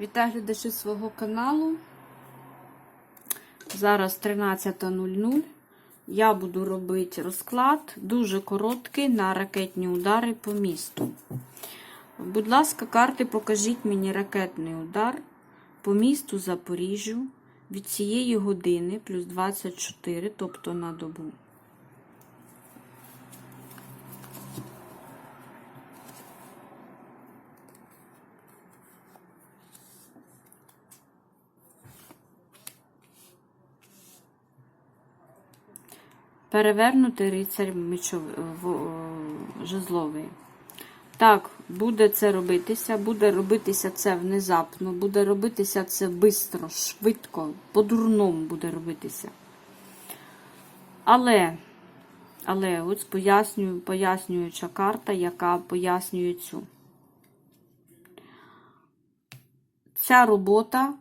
Вітаю глядачі свого каналу. Зараз 13.00. Я буду робити розклад дуже короткий на ракетні удари по місту. Будь ласка, карти, покажіть мені ракетний удар по місту Запоріжжю від цієї години плюс 24, тобто на добу. Перевернути рицарь в... е, жезловий. Так, буде це робитися, буде робитися це внезапно, буде робитися це швидко, швидко, по-дурному буде робитися. Але, але ось пояснюю, пояснююча карта, яка пояснює цю. Ця робота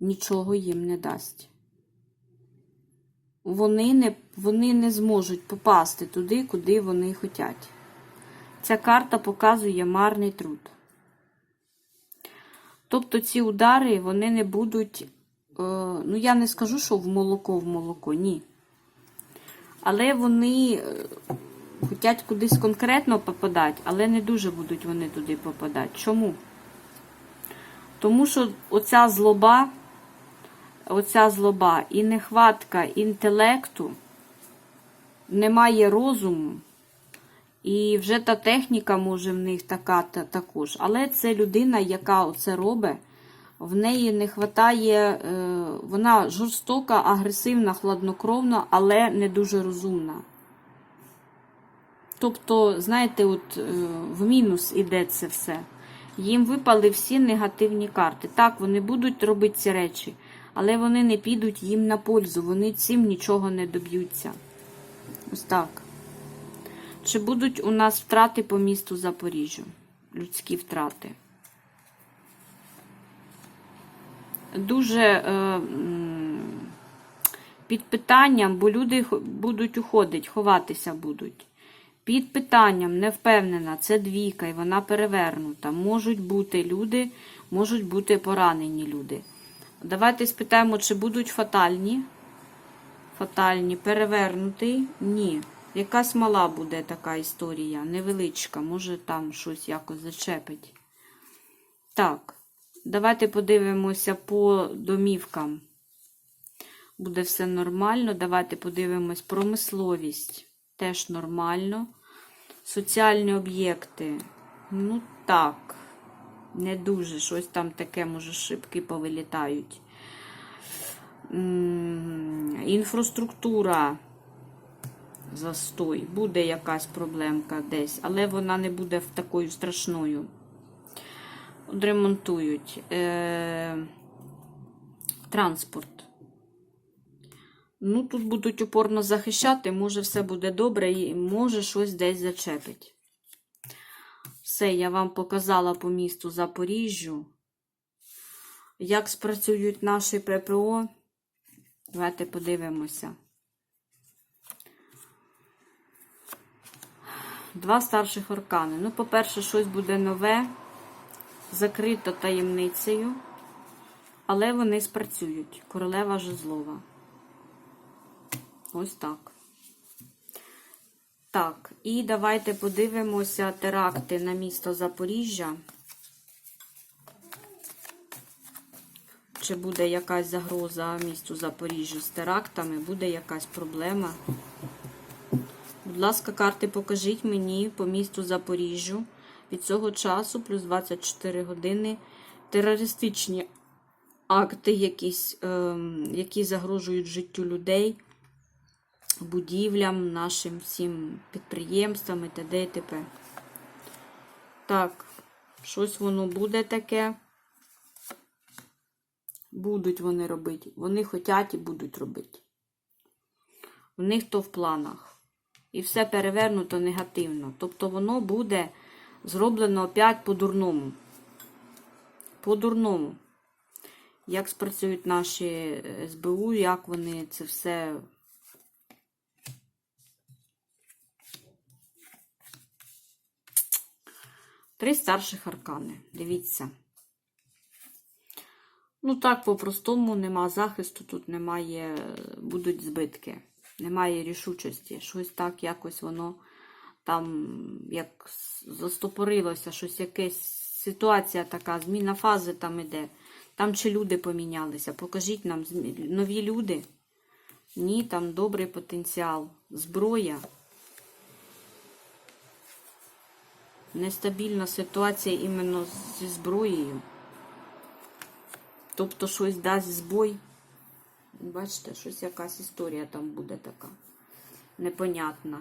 нічого їм не дасть вони не, вони не зможуть попасти туди, куди вони хочуть. Ця карта показує марний труд. Тобто ці удари вони не будуть, е, ну я не скажу, що в молоко в молоко, ні. Але вони е, хочуть кудись конкретно попадати, але не дуже будуть вони туди попадати. Чому? Тому що оця злоба оця злоба і нехватка інтелекту, немає розуму, і вже та техніка може в них така та, також. Але це людина, яка це робить, в неї не вистачає, е, вона жорстока, агресивна, хладнокровна, але не дуже розумна. Тобто, знаєте, от е, в мінус іде це все. Їм випали всі негативні карти. Так, вони будуть робити ці речі але вони не підуть їм на пользу, вони цим нічого не доб'ються. Ось так. Чи будуть у нас втрати по місту Запоріжжю? Людські втрати? Дуже е, під питанням, бо люди будуть уходити, ховатися будуть. Під питанням, не впевнена, це двійка, і вона перевернута. Можуть бути люди, можуть бути поранені люди. Давайте спитаємо, чи будуть фатальні. Фатальні, перевернутий? Ні. Якась мала буде така історія, невеличка, може там щось якось зачепить. Так, давайте подивимося по домівкам. Буде все нормально. Давайте подивимось промисловість. Теж нормально. Соціальні об'єкти. Ну так не дуже щось там таке, може, шибки повилітають. Інфраструктура. Застой. Буде якась проблемка десь, але вона не буде такою страшною. Ремонтують. Е, Транспорт. Ну, тут будуть упорно захищати, може, все буде добре, і може щось десь зачепить. Все, я вам показала по місту Запоріжжю. Як спрацюють наші ППО? Давайте подивимося. Два старших аркани. Ну, по-перше, щось буде нове, закрито таємницею, але вони спрацюють. Королева жезлова. Ось так. Так, і давайте подивимося теракти на місто Запоріжжя. Чи буде якась загроза місту Запоріжжя з терактами, буде якась проблема. Будь ласка, карти покажіть мені по місту Запоріжжю. Від цього часу, плюс 24 години, терористичні акти, якісь, е, які загрожують життю людей будівлям, нашим всім підприємствам і т.д. і т.п. Так, щось воно буде таке. Будуть вони робити. Вони хочуть і будуть робити. У них то в планах. І все перевернуто негативно. Тобто воно буде зроблено опять по-дурному. По-дурному. Як спрацюють наші СБУ, як вони це все Три старших аркани. Дивіться. Ну так, по-простому, нема захисту, тут немає, будуть збитки, немає рішучості. Щось так якось воно там як застопорилося, щось якась ситуація така, зміна фази там іде. Там чи люди помінялися. Покажіть нам нові люди. Ні, там добрий потенціал. Зброя. Нестабільна ситуація іменно зі зброєю. Тобто щось дасть збой. Бачите, щось якась історія там буде така. Непонятна.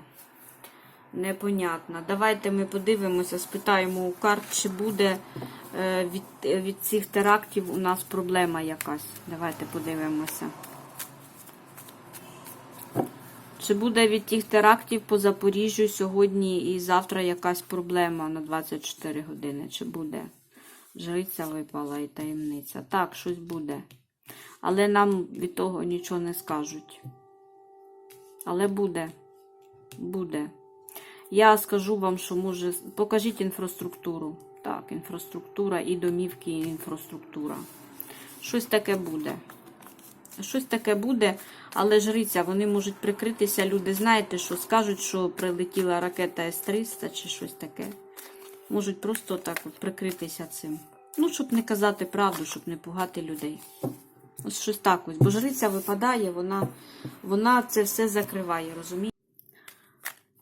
Непонятна. Давайте ми подивимося, спитаємо у карт, чи буде е, від, від цих терактів у нас проблема якась. Давайте подивимося. Чи буде від тих терактів по Запоріжжю сьогодні і завтра якась проблема на 24 години? Чи буде? Жриця випала і таємниця. Так, щось буде. Але нам від того нічого не скажуть. Але буде. Буде. Я скажу вам, що може. Покажіть інфраструктуру. Так, інфраструктура і домівки, і інфраструктура. Щось таке буде. Щось таке буде, але жриця, вони можуть прикритися. Люди, знаєте, що скажуть, що прилетіла ракета С-300 чи щось таке. Можуть просто так от прикритися цим. Ну, щоб не казати правду, щоб не пугати людей. Ось щось так ось. Бо жриця випадає, вона, вона це все закриває, розумієте?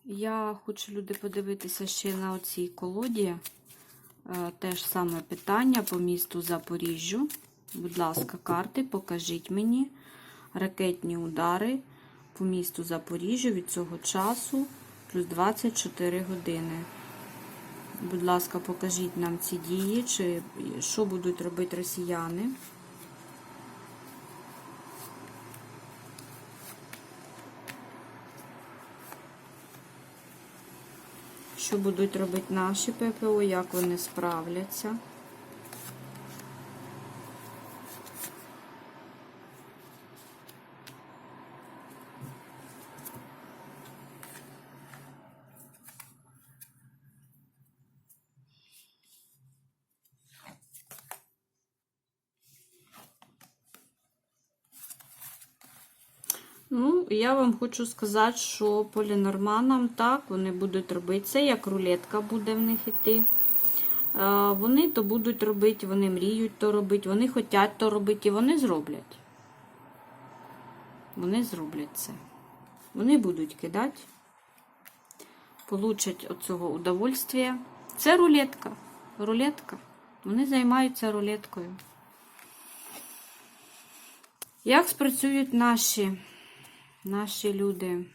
Я хочу люди подивитися ще на оцій колоді. Е, Теж саме питання по місту Запоріжжю. Будь ласка, карти, покажіть мені ракетні удари по місту Запоріжжя від цього часу плюс 24 години. Будь ласка, покажіть нам ці дії, чи що будуть робити росіяни. Що будуть робити наші ППО, як вони справляться? Ну, я вам хочу сказати, що полінорманам так, вони будуть робити це, як рулетка буде в них іти. Е, Вони то будуть робити, вони мріють то робити, вони хочуть то робити, і вони зроблять. Вони зроблять це. Вони будуть кидати, получать оцього удовольствия. Це рулетка. Рулетка. Вони займаються рулеткою. Як спрацюють наші? Наші люди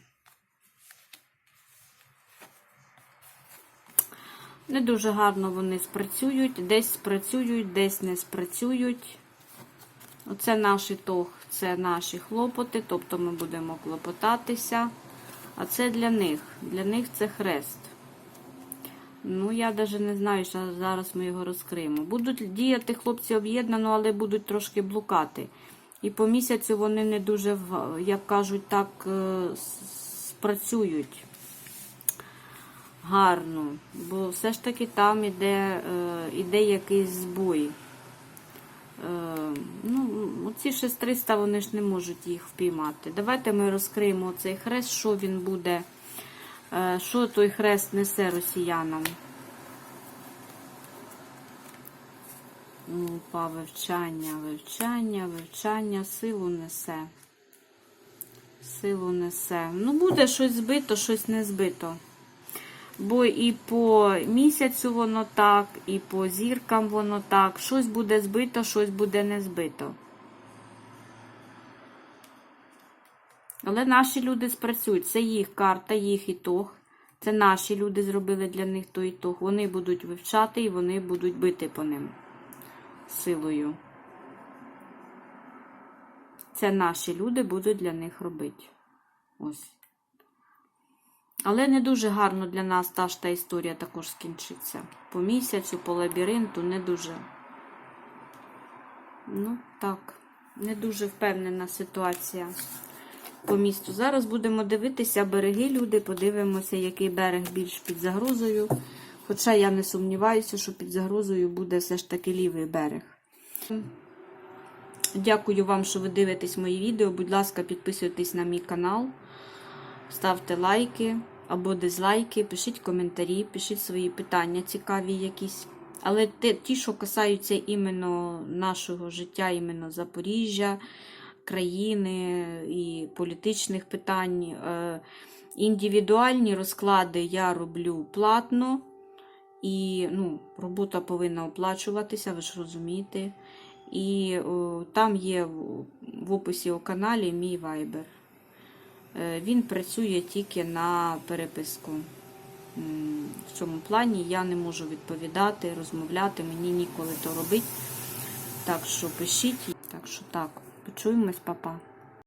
не дуже гарно вони спрацюють, десь спрацюють, десь не спрацюють. Оце наш ітог, це наші хлопоти, тобто ми будемо клопотатися. А це для них. Для них це хрест. Ну, я навіть не знаю, що зараз ми його розкриємо. Будуть діяти хлопці об'єднано, але будуть трошки блукати. І по місяцю вони не дуже, як кажуть, так е, спрацюють гарно. Бо все ж таки там іде, е, іде якийсь збой. Е, Ну, оці 6300 вони ж не можуть їх впіймати. Давайте ми розкриємо цей хрест, що він буде, що той хрест несе росіянам. Опа, вивчання, вивчання, вивчання, силу несе. Силу несе. Ну, буде щось збито, щось не збито. Бо і по місяцю воно так, і по зіркам воно так. Щось буде збито, щось буде не збито. Але наші люди спрацюють. Це їх карта, їх ітог. Це наші люди зробили для них той ітог. Вони будуть вивчати і вони будуть бити по ним силою. Це наші люди будуть для них робити. Ось. Але не дуже гарно для нас та ж та історія також скінчиться. По місяцю, по лабіринту не дуже. Ну, так, не дуже впевнена ситуація по місту. Зараз будемо дивитися береги, люди, подивимося, який берег більш під загрозою. Хоча я не сумніваюся, що під загрозою буде все ж таки лівий берег. Дякую вам, що ви дивитесь мої відео. Будь ласка, підписуйтесь на мій канал, ставте лайки або дизлайки, пишіть коментарі, пишіть свої питання цікаві якісь. Але ті, що касаються іменно нашого життя, іменно Запоріжжя, країни і політичних питань. е, Індивідуальні розклади я роблю платно. І ну, робота повинна оплачуватися, ви ж розумієте. І о, там є в, описі у каналі мій вайбер. Е, Він працює тільки на переписку. В цьому плані я не можу відповідати, розмовляти, мені ніколи то робити. Так що пишіть. Так що так, почуємось, папа.